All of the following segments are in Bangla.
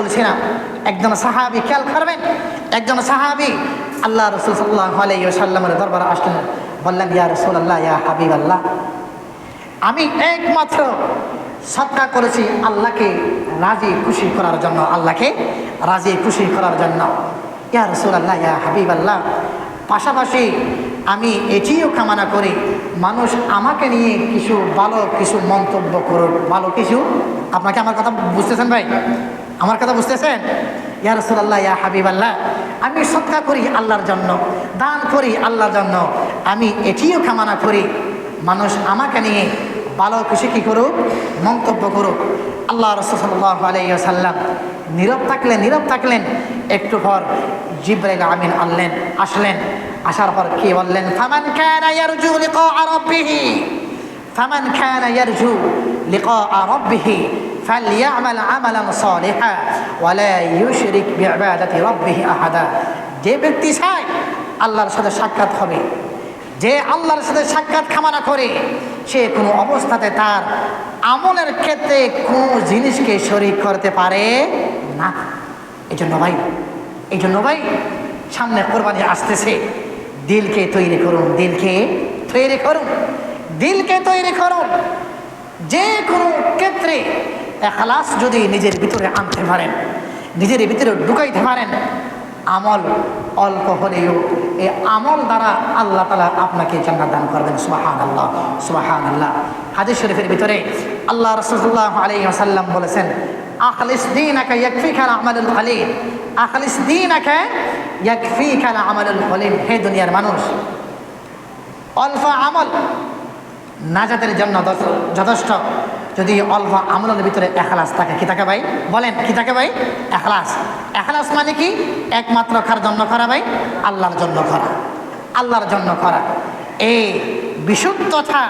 বলছিলাম, একজন সাহাবি খেয়াল করবেন, একজন সাহাবি আল্লাহ রসুল সাল্লাহ আলাইসাল্লামের দরবারে আসলেন, বললেন, ইয়া রসুল আল্লাহ ইয়া হাবিব আল্লাহ আমি একমাত্র সৎকা করেছি আল্লাহকে রাজি খুশি করার জন্য, আল্লাহকে রাজি খুশি করার জন্য। ইয়া রসুল আল্লাহ ইয়া হাবিব আল্লাহ পাশাপাশি আমি এটিও কামনা করি, মানুষ আমাকে নিয়ে কিছু ভালো কিছু মন্তব্য করুক, ভালো কিছু আপনাকে আমার কথা বুঝতেছেন ভাই? আমার কথা বুঝতেছেন? ইয়া রসুল্লাহ ইয়া হাবিব আল্লাহ আমি সৎকা করি আল্লাহর জন্য, দান করি আল্লাহর জন্য, আমি এটিও কামনা করি, মানুষ আমাকে নিয়ে ভালো খুশি কী করুক, মন্তব্য করুক। আল্লাহ রসুল্লাহ আলাইসাল্লাম নীরব থাকলেন নীরব থাকলেন, একটু পর জিব্রাইল আমিন আনলেন, আসলেন, আসার পর কি বললেন? ফামান কানা ইয়ারজু লিকা রাব্বিহি, ফামান কানা ইয়ারজু লিকা রাব্বিহি ফালিয়ামাল আমালান সলিহা ওয়ালা ইউশরিক বিইবাদাতি রাব্বিহি আহাদা যে ব্যক্তি চায়, আল্লাহর সাথে সাক্ষাৎ হবে। যে আল্লাহর সাথে সাক্ষাৎ খামানা করে, সে কোনো অবস্থাতে তার আমলের ক্ষেত্রে কোন জিনিসকে শরিক করতে পারে না। এই জন্য ভাই এই জন্য ভাই, সামনে কোরবানি আসতেছে। দিলকে তৈরি করুন, দিলকে তৈরি করুন, দিলকে তৈরি করুন। যে কোনো ক্ষেত্রে এখলাস যদি নিজের ভিতরে আনতে পারেন, নিজের ভিতরে ঢুকাইতে পারেন, আমল অল্প হলেও এই আমল দ্বারা আল্লাহ তালা আপনাকে জান্নাত দান করবেন। সুবাহান আল্লাহ সুবাহান আল্লাহ হাদিস শরীফের ভিতরে আল্লাহ রসুল্লাহ আলী আসাল্লাম বলেছেন, আখলিস দিন আকা ইয়াকফি খান আমালুল খলিল। আখলিস দিন আকা ইয়াকফি খান আমালুল খলিল। হে দুনিয়ার মানুষ, অল্প আমল নাজাতের জন্য যথেষ্ট। যদি অল্প আমলের ভিতরে এখলাস থাকে, কি থাকে ভাই? বলেন, কি থাকে ভাই? এখলাস। এখলাস মানে কি? একমাত্র কার জন্য করা ভাই? আল্লাহর জন্য করা। আল্লাহর জন্য করা। এই বিশুদ্ধতা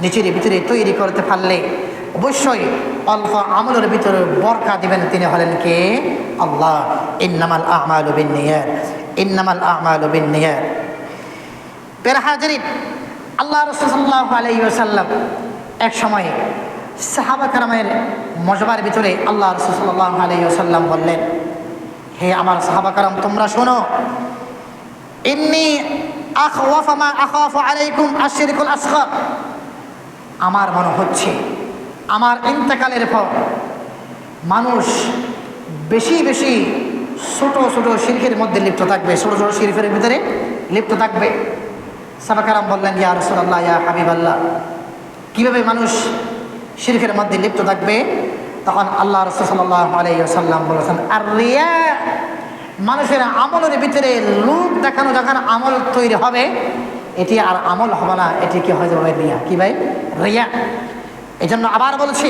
নিজের ভিতরে তৈরি করতে পারলে অবশ্যই অল্প আমলের ভিতরে বরকা দিবেন তিনি হলেন কে? আল্লাহ। ইন্নামাল বিন নিয়ার ইন্নামাল বিন নিয়ার পের হাজারিন, আল্লাহ রসুল্লাহ আলাই সাল্লাম এক সময় সাহাবা কারামের মজবার ভিতরে আল্লাহ রসুল্লাহ আলাই সাল্লাম বললেন, হে আমার সাহাবা কারাম তোমরা শোনো আসগর আমার মনে হচ্ছে, আমার ইন্তেকালের পর মানুষ বেশি বেশি ছোট ছোট শিল্পের মধ্যে লিপ্ত থাকবে, ছোট ছোট শিল্পের ভিতরে লিপ্ত থাকবে। সাবাকারাম বললেন, ইয়া রসুল্লাহ ইয়া হাবিব আল্লাহ কীভাবে মানুষ শিরকের মধ্যে লিপ্ত থাকবে, তখন আল্লাহ রসুল্লাহ আলাইসাল্লাম বলেছেন আর রিয়া মানুষের আমলের ভিতরে লোক দেখানো যখন আমল তৈরি হবে, এটি আর আমল হবে না, এটি কি হয়ে যাবে রিয়া? কি ভাই? রিয়া। এই জন্য আবার বলছি,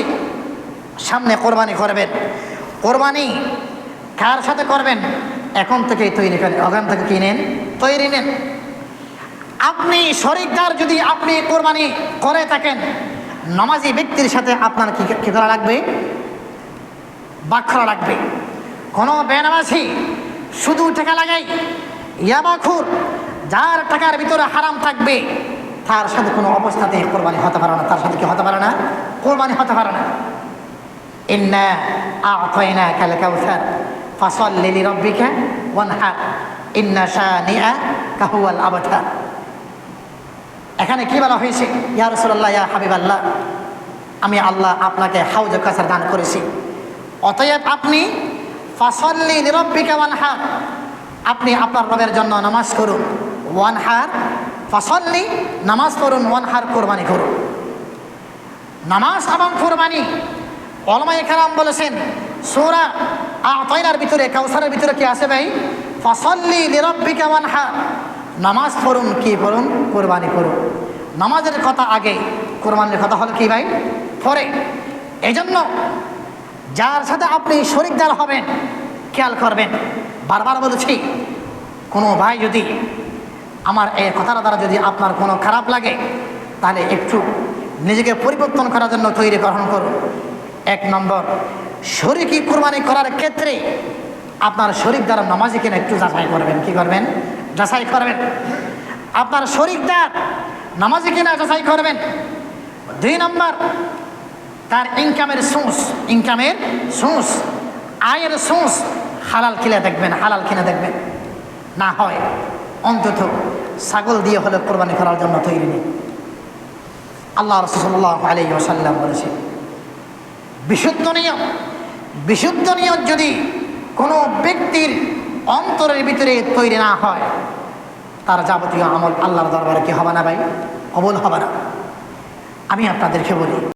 সামনে কোরবানি করবেন। কোরবানি কার সাথে করবেন? এখন থেকেই তৈরি করেন, ওখান থেকে কিনেন তৈরি নেন। আপনি শরিকদার যদি আপনি কোরবানি করে থাকেন নমাজি ব্যক্তির সাথে আপনার কি কী করা লাগবে? বাক করা লাগবে। কোনো বেনামাজি শুধু টাকা লাগাই। ইয়াবাখুর, যার টাকার ভিতরে হারাম থাকবে, তার সাথে কোনো অবস্থাতে কোরবানি হতে পারে না। তার সাথে কি হতে পারে না? কোরবানি হতে পারে না। ইন্না আতয়না কাল কাউসার ফাসল লিলি রব্বিকা ওয়ানহার। ইন্না শানিআ কাহুয়াল আবতার। এখানে কি বলা হয়েছে? ইয়া রসুল্লাহ ইয়া হাবিব আল্লাহ আমি আল্লাহ আপনাকে হাউজ কাছার দান করেছি। অতএব আপনি ফাসল্লি নিরব্বিকা ওয়ান হার আপনি আপনার রবের জন্য নামাজ করুন ওয়ান হার ফাসল্লি নামাজ করুন ওয়ান হার কোরবানি করুন। নামাজ এবং কোরবানি অলমাই খারাম বলেছেন, সৌরা আতয়নার ভিতরে কাউসারের ভিতরে কি আছে ভাই? ফসল্লি নিরব্বিকা ওয়ান হার নামাজ পড়ুন কি পড়ুন? কোরবানি করুন নামাজের কথা আগে কোরবানির কথা হলো কি ভাই? পরে। এই জন্য যার সাথে আপনি শরিকদার হবেন, খেয়াল করবেন। বারবার বলছি, কোনো ভাই যদি আমার এই কথাটা দ্বারা যদি আপনার কোনো খারাপ লাগে, তাহলে একটু নিজেকে পরিবর্তন করার জন্য তৈরি গ্রহণ করুন। এক নম্বর, শরিকি কোরবানি করার ক্ষেত্রে আপনার শরিক দ্বারা নামাজি কিনা একটু যাচাই করবেন। কি করবেন? যাচাই করবেন। আপনার শরিকদার নামাজি কিনা যাচাই করবেন। দুই নম্বর, তার ইনকামের সোর্স ইনকামের সোর্স আয়ের সোঁস হালাল কিনে দেখবেন, হালাল কিনে দেখবেন। না হয়, অন্তত ছাগল দিয়ে হলে কোরবানি করার জন্য তৈরি নেই। আল্লাহ রসুল্লাহ আলী ওসাল্লাম বলেছে বিশুদ্ধ নিয়ম বিশুদ্ধ নিয়ম যদি কোনো ব্যক্তির অন্তরের ভিতরে তৈরি না হয়, তার যাবতীয় আমল আল্লাহর দরবারে কি হবে না ভাই? কবল হবে না। আমি আপনাদেরকে বলি